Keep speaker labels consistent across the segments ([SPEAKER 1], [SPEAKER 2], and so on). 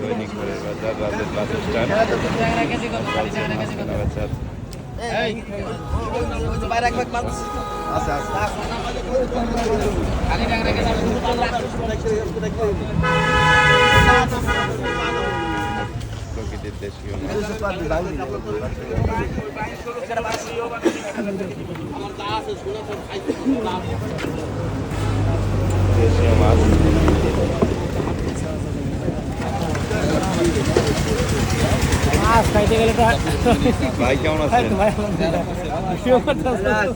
[SPEAKER 1] দৈনিক বাজার রাজের বাস স্ট্যান্ড প্রকৃতির দেশীয়। দেশীয় মাছ
[SPEAKER 2] মাছ খাইতে গেলে তো
[SPEAKER 1] ভাই কেমন আছেন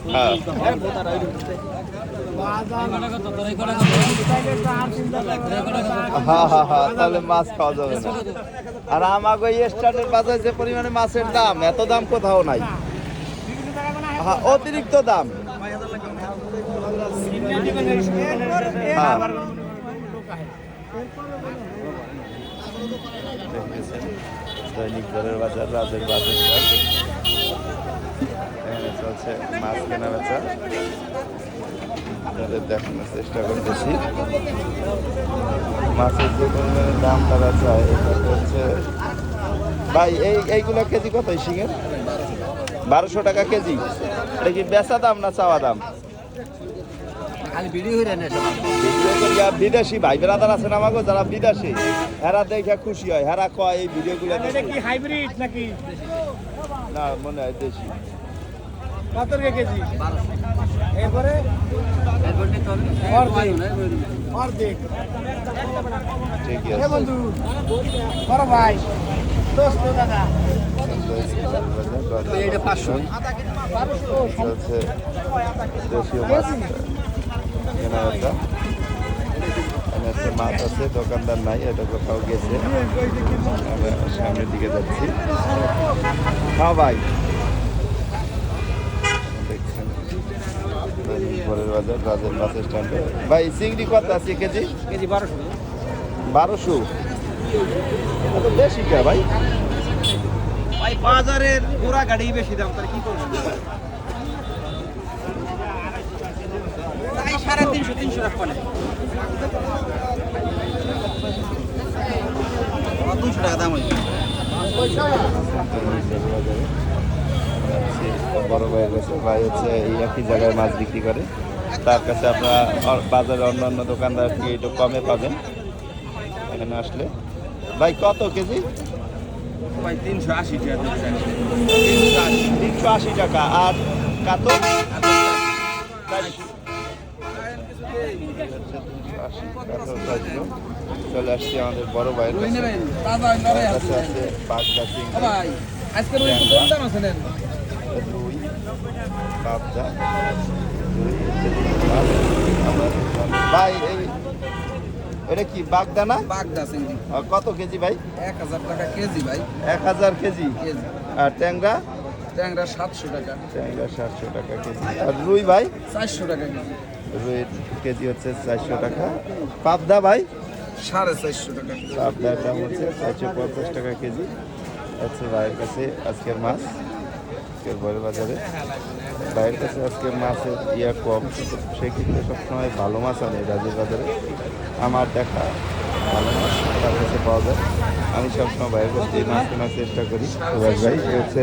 [SPEAKER 1] হ্যাঁ হ্যাঁ হ্যাঁ হ্যাঁ তাহলে মাছ খাওয়া যাবে না আর আমাকে স্টার্টের বাজারে যে পরিমাণে মাছের দাম এত দাম কোথাও নাই হ্যাঁ অতিরিক্ত দাম হ্যাঁ দৈনিক দরের বাজার, রাজের বাজার চলছে মাছ কেনা বেচা। আপনাদের দেখানোর চেষ্টা করতেছি। মাছের যে পরিমাণে দাম তারা চায় এটা হচ্ছে, ভাই, এই, এইগুলো কেজি কত শিঙের? বারোশো টাকা কেজি। এটা কি বেচা দাম না চাওয়া দাম? বিদেশি ভাই বেড়াদার আছেন আমাকে যারা বিদেশি হেরা দেখে খুশি হয় হেরা কয় এই ভিডিওগুলো
[SPEAKER 2] এটা কি হাইব্রিড নাকি?
[SPEAKER 1] না মনে হয় দেশি।
[SPEAKER 2] কত কেজি? এরপরে? অর্ধেক। এ
[SPEAKER 1] আছে।
[SPEAKER 2] বন্ধু বড় ভাই দোস্ত দাদা।
[SPEAKER 1] এটা পাঁচশো। দেশীয় মাছ। মাছ আছে দোকানদার নাই এটা কোথাও গেছে। আমরা সামনের দিকে যাচ্ছি। হ্যাঁ ভাই। দেখছেন? পরের বাজার রাজের বাস স্ট্যান্ডে। ভাই চিংড়ি কত আছে কেজি?
[SPEAKER 2] কেজি বারোশো।
[SPEAKER 1] বারোশো? এত বেশি কে ভাই?
[SPEAKER 2] ভাই বাজারের পুরা গাড়ি বেশি দাম তার কি করব? সাড়ে তিনশো তিনশো টাকা নেই দুশো টাকা দাম হয়েছে।
[SPEAKER 1] বড় ভাইয়ের কাছে ভাই হচ্ছে এই একই জায়গায় মাছ বিক্রি করে। তার কাছে আপনারা বাজারে অন্যান্য দোকানদার থেকে একটু কমে পাবেন। এখানে আসলে। ভাই কত কেজি?
[SPEAKER 2] ভাই তিনশো আশি টাকা
[SPEAKER 1] তিনশো আশি। টাকা। আর কাতল? চলে আসছি আমাদের বড় ভাইয়ের কাছে আছে চিংড়ি
[SPEAKER 2] রুই
[SPEAKER 1] পাবদা ভাই এটা কি বাগদা না?
[SPEAKER 2] বাগদা চিংড়ি
[SPEAKER 1] কত কেজি ভাই
[SPEAKER 2] এক হাজার টাকা কেজি ভাই
[SPEAKER 1] এক হাজার কেজি
[SPEAKER 2] কেজি
[SPEAKER 1] আর ট্যাংরা
[SPEAKER 2] ট্যাংরা সাতশো টাকা
[SPEAKER 1] ট্যাংরা সাতশো টাকা কেজি। আর রুই ভাই
[SPEAKER 2] চারশো টাকা কেজি।
[SPEAKER 1] রুইয়ের কেজি হচ্ছে চারশো টাকা। পাবদা ভাই?
[SPEAKER 2] সাড়ে চারশো টাকা।
[SPEAKER 1] পাবদার দাম হচ্ছে চারশো পঞ্চাশ টাকা কেজি। আচ্ছা ভাইয়ের কাছে আজকের মাছ। আজকের বড় বাজারে। ভাইয়ের কাছে আজকের মাছের ইয়া কম। সে কিন্তু সবসময় ভালো মাছ আনে রাজের বাজারে। আমার দেখা। ভালো মাছ তার কাছে পাওয়া যায়। আমি সবসময় ভাইয়ের কাছে এই মাছ কেনার চেষ্টা করি। সুভাষ ভাই সে হচ্ছে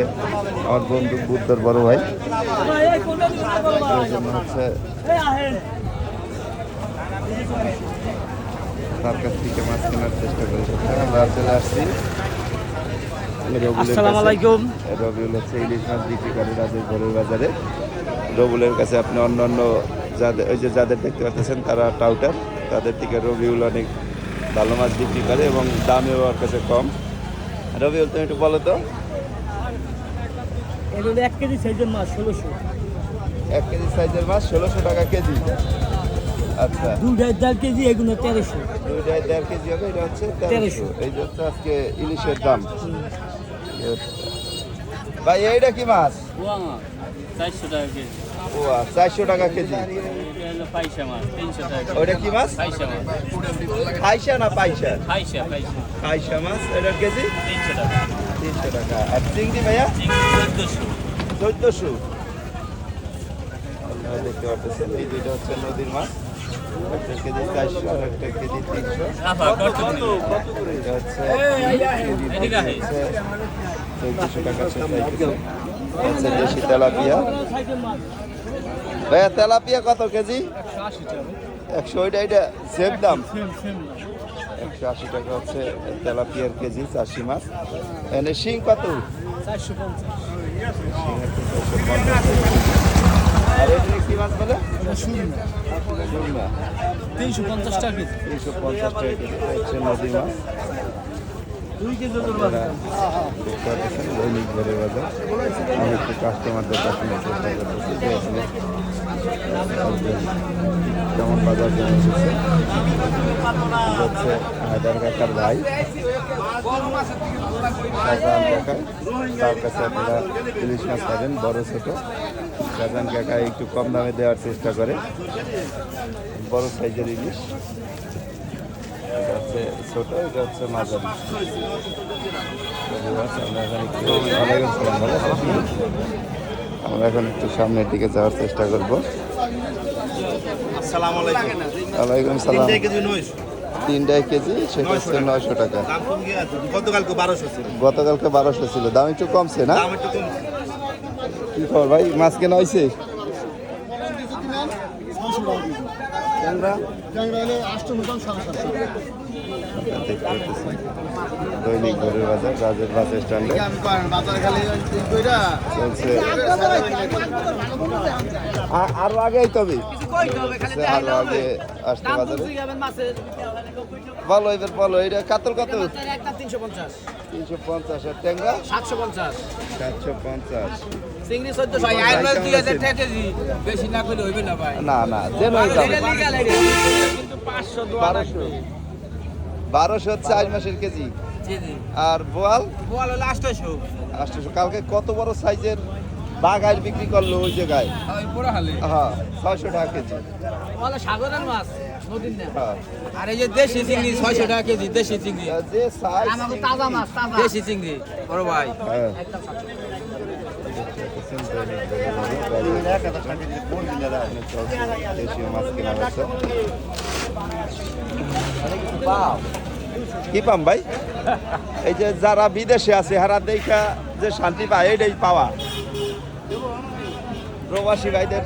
[SPEAKER 1] আমার বন্ধু বুদ্ধর বড় ভাই। হচ্ছে তার কাছ থেকে মাছ কেনার চেষ্টা করি। আমরা চলে আসছি।
[SPEAKER 2] আসসালামু আলাইকুম।
[SPEAKER 1] রবিউল হচ্ছে ইলিশ মাছ বিক্রি করে রাজের বড়ুর বাজারে। রবিউলের কাছে আপনি অন্য অন্য যাদের ওই যে যাদের দেখতে পাচ্ছেন তারা টাউটার। তাদের থেকে রবিউল অনেক ভালো মাছ বিক্রি করে এবং দামেও ওর কাছে কম। রবিউল তুমি একটু বলো তো।
[SPEAKER 2] এগুলো এক কেজি সাইজের মাছ ষোলোশো।
[SPEAKER 1] এক কেজি সাইজের মাছ ষোলোশো টাকা কেজি। আচ্ছা।
[SPEAKER 2] দুটা দেড় কেজি এগুলো তেরোশো।
[SPEAKER 1] দুইটায় দেড় কেজি হবে এটা হচ্ছে তেরোশো। এই যে হচ্ছে আজকে ইলিশের দাম। ভাই এইটা কি মাছ?
[SPEAKER 3] চারশো টাকা কেজি।
[SPEAKER 1] ও চারশো টাকা কেজি।
[SPEAKER 3] পাইসা মাছ টাকা
[SPEAKER 1] কি মাছ?
[SPEAKER 3] পাইসা মাছ।
[SPEAKER 1] খাইসা না পাইসা
[SPEAKER 3] পাইসা পাইসা
[SPEAKER 1] মাছ এটার কেজি?
[SPEAKER 3] তিনশো টাকা।
[SPEAKER 1] তিনশো টাকা। আর চিংড়ি ভাইয়া? আপনারা দেখতে পাচ্ছেন এই দুইটা হচ্ছে নদীর মাছ। একটা কেজি চারশো একটা কেজি তিনশো। চোদ্দশো টাকা দেশি তেলাপিয়া। ভাইয়া তেলাপিয়া কত কেজি? একশো ওইটা এটা সেম দাম? একশো আশি টাকা হচ্ছে তেলাপিয়ার কেজি চারশি মাছ। এনে শিং কত? শিঙের তো 450 আর এটা কি মাছ বলে?
[SPEAKER 3] তিনশো পঞ্চাশ টাকা কেজি।
[SPEAKER 1] তিনশো পঞ্চাশ টাকা কেজি। হচ্ছে নদী মাছ। বাজার ভাই কাছে বড়। ছোট শাহজাহান কাকা একটু কম দামে দেওয়ার চেষ্টা করে বড় সাইজের ইলিশ এটা হচ্ছে ছোট এটা হচ্ছে মাঝারি। আমরা এখন একটু সামনের দিকে যাওয়ার চেষ্টা করব।
[SPEAKER 2] আলাইকুম।
[SPEAKER 1] সালাম। তিনটায় কেজি সেটা হচ্ছে নয়শো টাকা।
[SPEAKER 2] গতকালকে বারোশো ছিল।
[SPEAKER 1] গতকালকে বারোশো ছিল। দাম একটু কমছে না? কি খবর ভাই? মাছ কেনা হয়েছে পাচ্ছেন দৈনিক ভোরের বাজার রাজের বাস স্ট্যান্ডে। চলছে। আরও আগেই তবে সে আরও আগে আসতে বাজারে। বলো এবার বলো এটা কাতল। কত
[SPEAKER 4] তিনশো পঞ্চাশ।
[SPEAKER 1] তিনশো পঞ্চাশ আর ট্যাংরা?
[SPEAKER 4] সাতশো পঞ্চাশ।
[SPEAKER 1] সাতশো পঞ্চাশ।
[SPEAKER 4] চিংড়ি টাকা কেজি বেশি না হইবে না ভাই।
[SPEAKER 1] যে নয় দাম।
[SPEAKER 4] কিন্তু
[SPEAKER 1] হচ্ছে আট মাসের কেজি।
[SPEAKER 4] জি জি।
[SPEAKER 1] আর বোয়াল?
[SPEAKER 4] হলো
[SPEAKER 1] কালকে কত বড় সাইজের বাঘাইল বিক্রি করল ওই জায়গায় হ্যাঁ ছয়শো টাকা কেজি।
[SPEAKER 4] সাগরের মাছ
[SPEAKER 1] হ্যাঁ।
[SPEAKER 4] আর এই যে দেশি চিংড়ি ছয়শো টাকা কেজি দেশি চিংড়ি।
[SPEAKER 1] আর যে সাইজ
[SPEAKER 4] আমাকে মাছ দেশি চিংড়ি। বড় ভাই।
[SPEAKER 1] হ্যাঁ। দেশীয় মাছ কেনা কি পাম ভাই এই যে যারা বিদেশে আছে হারা দেখা যে শান্তি পায় এইটাই পাওয়া প্রবাসী ভাইদের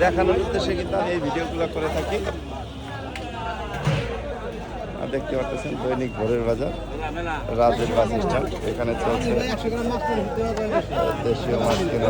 [SPEAKER 1] দেখানোর উদ্দেশ্যে কিন্তু আমি এই ভিডিওগুলো করে থাকি দেখতে পাচ্ছেন দৈনিক ভোরের বাজার রাজের বাস স্ট্যান্ড এখানে চলছে দেশীয় মাছ কেনা।